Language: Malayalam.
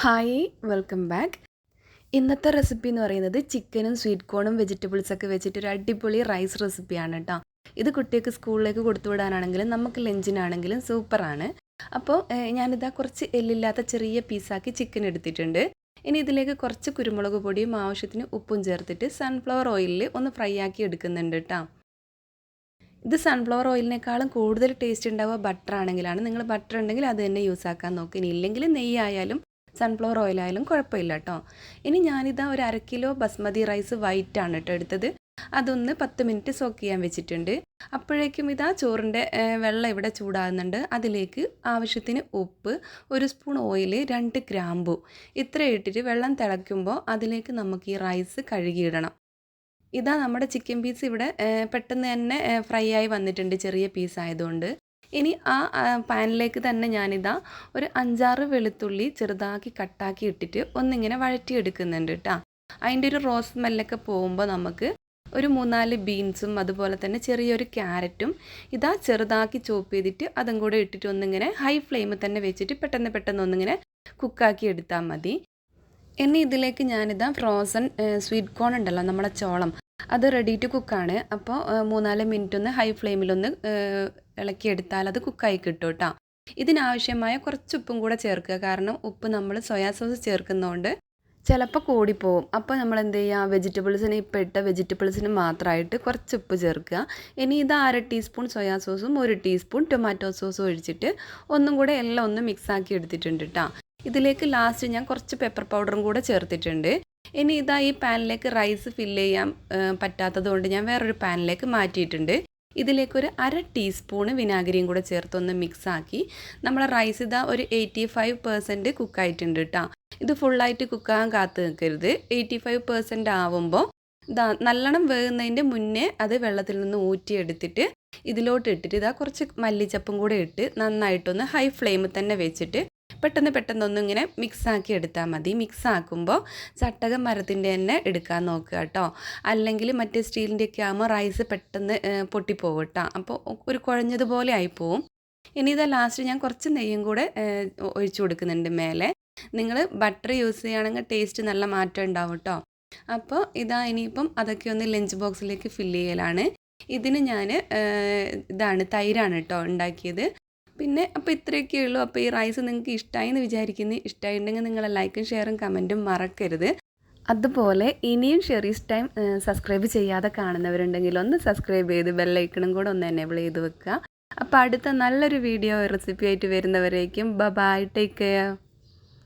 Hi welcome back. ഇന്നത്തെ റെസിപ്പി എന്ന് പറയുന്നത് ചിക്കനും സ്വീറ്റ് കോണും വെജിറ്റബിൾസൊക്കെ വെച്ചിട്ട് ഒരു അടിപൊളി റൈസ് റെസിപ്പിയാണ് കേട്ടോ ഇത് കുട്ടികൾക്ക് സ്കൂളിലേക്ക് കൊടുത്തു വിടാനാണെങ്കിലും നമുക്ക് ലഞ്ചിനാണെങ്കിലും സൂപ്പറാണ് അപ്പോൾ ഞാനിതാ കുറച്ച് എല്ലില്ലാത്ത ചെറിയ പീസാക്കി ചിക്കൻ എടുത്തിട്ടുണ്ട്. ഇനി ഇതിലേക്ക് കുറച്ച് കുരുമുളക് പൊടിയും ആവശ്യത്തിന് ഉപ്പും ചേർത്തിട്ട് സൺഫ്ലവർ ഓയിലിൽ ഒന്ന് ഫ്രൈ ആക്കി എടുക്കുന്നുണ്ട് കേട്ടോ ഇത് സൺഫ്ലവർ ഓയിലിനേക്കാളും കൂടുതൽ ടേസ്റ്റ് ഉണ്ടാവുക ബട്ടർ ആണെങ്കിലാണ്. നിങ്ങൾ ബട്ടർ ഉണ്ടെങ്കിൽ അത് തന്നെ യൂസ് ആക്കാൻ നോക്കുക ഇനി ഇല്ലെങ്കിൽ നെയ്യായാലും സൺഫ്ലവർ ഓയിലായാലും കുഴപ്പമില്ല കേട്ടോ ഇനി ഞാനിതാ ഒരു അര കിലോ ബസ്മതി റൈസ് വൈറ്റ് ആണ് കേട്ടോ എടുത്തത്. അതൊന്ന് പത്ത് മിനിറ്റ് സോക്ക് ചെയ്യാൻ വെച്ചിട്ടുണ്ട്. അപ്പോഴേക്കും ഇതാ ചോറിന്റെ വെള്ളം ഇവിടെ ചൂടാകുന്നുണ്ട്. അതിലേക്ക് ആവശ്യത്തിന് ഉപ്പ് ഒരു സ്പൂൺ ഓയിൽ രണ്ട് ഗ്രാമ്പു. ഇത്ര ഇട്ടിട്ട് വെള്ളം തിളയ്ക്കുമ്പോൾ അതിലേക്ക് നമുക്ക് ഈ റൈസ് കഴുകിയിടണം ഇതാ നമ്മുടെ ചിക്കൻ പീസ് ഇവിടെ പെട്ടെന്ന് തന്നെ ഫ്രൈ ആയി വന്നിട്ടുണ്ട് ചെറിയ പീസ് ആയതുകൊണ്ട്. ഇനി ആ പാനിലേക്ക് തന്നെ ഞാനിതാ ഒരു അഞ്ചാറ് വെളുത്തുള്ളി ചെറുതാക്കി കട്ടാക്കി ഇട്ടിട്ട് ഒന്നിങ്ങനെ വഴറ്റിയെടുക്കുന്നുണ്ട് കേട്ടോ അതിന്റെ ഒരു റോസ് സ്മെല്ലൊക്കെ പോകുമ്പോൾ നമുക്ക് ഒരു മൂന്നാൽ ബീൻസും അതുപോലെ തന്നെ ചെറിയൊരു ക്യാരറ്റും ഇതാ ചെറുതാക്കി ചോപ്പ് ചെയ്തിട്ട് അതും കൂടെ ഇട്ടിട്ട് ഒന്നിങ്ങനെ ഹൈ ഫ്ലെയിമിൽ തന്നെ വെച്ചിട്ട് പെട്ടെന്ന് പെട്ടെന്ന് ഒന്നിങ്ങനെ കുക്കാക്കി എടുത്താൽ മതി. ഇനി ഇതിലേക്ക് ഞാനിതാ ഫ്രോസൺ സ്വീറ്റ് കോൺ ഉണ്ടല്ലോ നമ്മുടെ ചോളം. അത് റെഡി ടു കുക്കാണ് അപ്പോൾ മൂന്നാൽ മിനിറ്റ് ഒന്ന് ഹൈ ഫ്ലെയിമിലൊന്ന് ഇളക്കിയെടുത്താൽ അത് കുക്കായി കിട്ടും കേട്ടോ ഇതിനാവശ്യമായ കുറച്ച് ഉപ്പും കൂടെ ചേർക്കുക. കാരണം ഉപ്പ് നമ്മൾ സോയാ സോസ് ചേർക്കുന്നതുകൊണ്ട് ചിലപ്പോൾ കൂടിപ്പോവും. അപ്പോൾ നമ്മൾ എന്ത് ചെയ്യുക വെജിറ്റബിൾസിന് ഇപ്പോൾ ഇട്ട വെജിറ്റബിൾസിന് മാത്രമായിട്ട് കുറച്ച് ഉപ്പ് ചേർക്കുക. ഇനി ഇത് അര ടീസ്പൂൺ സോയാ സോസും ഒരു ടീസ്പൂൺ ടൊമാറ്റോ സോസും ഒഴിച്ചിട്ട് ഒന്നും കൂടെ എല്ലാം ഒന്ന് മിക്സ് ആക്കി എടുത്തിട്ടുണ്ട് കേട്ടോ ഇതിലേക്ക് ലാസ്റ്റ് ഞാൻ കുറച്ച് പെപ്പർ പൗഡറും കൂടെ ചേർത്തിട്ടുണ്ട്. ഇനി ഇതാ ഈ പാനിലേക്ക് റൈസ് ഫില്ല് ചെയ്യാൻ പറ്റാത്തതുകൊണ്ട് പറ്റാത്തത് കൊണ്ട് ഞാൻ വേറൊരു പാനിലേക്ക് മാറ്റിയിട്ടുണ്ട്. ഇതിലേക്ക് ഒരു അര ടീസ്പൂണ് വിനാഗിരിയും കൂടെ ചേർത്തൊന്ന് മിക്സ് ആക്കി. നമ്മളെ റൈസ് ഇതാ ഒരു എയ്റ്റി ഫൈവ് പെർസെന്റ് കുക്കായിട്ടുണ്ട് കേട്ടോ ഇത് ഫുള്ളായിട്ട് കുക്കാകാൻ കാത്തു നിൽക്കരുത് എയ്റ്റി ഫൈവ് പെർസെന്റ് ആവുമ്പോൾ ഇതാ നല്ലോണം വേകുന്നതിന്റെ മുന്നേ അത് വെള്ളത്തിൽ നിന്ന് ഊറ്റിയെടുത്തിട്ട് ഇതിലോട്ട് ഇട്ടിട്ട് ഇതാ കുറച്ച് മല്ലിച്ചപ്പും കൂടെ ഇട്ട് നന്നായിട്ടൊന്ന് ഹൈ ഫ്ലെയിമിൽ തന്നെ വെച്ചിട്ട് പെട്ടെന്ന് പെട്ടെന്നൊന്നും ഇങ്ങനെ മിക്സ് ആക്കി എടുത്താൽ മതി. മിക്സ് ആക്കുമ്പോൾ ചട്ടകം മരത്തിന്റെ തന്നെ എടുക്കാൻ നോക്കുക കേട്ടോ അല്ലെങ്കിൽ മറ്റേ സ്റ്റീലിന്റെ ഒക്കെ ആകുമ്പോൾ റൈസ് പെട്ടെന്ന് പൊട്ടിപ്പോകും കേട്ടോ അപ്പോൾ ഒരു കുഴഞ്ഞതുപോലെ ആയിപ്പോവും. ഇനി ഇതാ ലാസ്റ്റ് ഞാൻ കുറച്ച് നെയ്യും കൂടെ ഒഴിച്ചു കൊടുക്കുന്നുണ്ട് മേലെ. നിങ്ങൾ ബട്ടർ യൂസ് ചെയ്യുകയാണെങ്കിൽ ടേസ്റ്റ് നല്ല മാറ്റം ഉണ്ടാവും കേട്ടോ അപ്പോൾ ഇതാ ഇനിയിപ്പം അതൊക്കെ ഒന്ന് ലഞ്ച് ബോക്സിലേക്ക് ഫില്ല് ചെയ്യലാണ്. ഇതിന് ഞാൻ ഇതാണ് തൈരാണ് കേട്ടോ ഉണ്ടാക്കിയത്. പിന്നെ അപ്പോൾ ഇത്രയൊക്കെ ഉള്ളൂ. അപ്പോൾ ഈ റൈസ് നിങ്ങൾക്ക് ഇഷ്ടമായി എന്ന് വിചാരിക്കുന്നു ഇഷ്ടമായിട്ടുണ്ടെങ്കിൽ നിങ്ങൾ ലൈക്കും ഷെയറും കമന്റും മറക്കരുത്. അതുപോലെ ഇനിയും ഷെറീസ് ടൈം സബ്സ്ക്രൈബ് ചെയ്യാതെ കാണുന്നവരുണ്ടെങ്കിൽ ഒന്ന് സബ്സ്ക്രൈബ് ചെയ്ത് ബെല്ലൈക്കണും കൂടെ ഒന്ന് എനേബിൾ ചെയ്ത് വെക്കുക. അപ്പോൾ അടുത്ത നല്ലൊരു വീഡിയോ റെസിപ്പി ആയിട്ട് വരുന്നവരേക്കും. ബ ബൈ ടേക്ക് കെയർ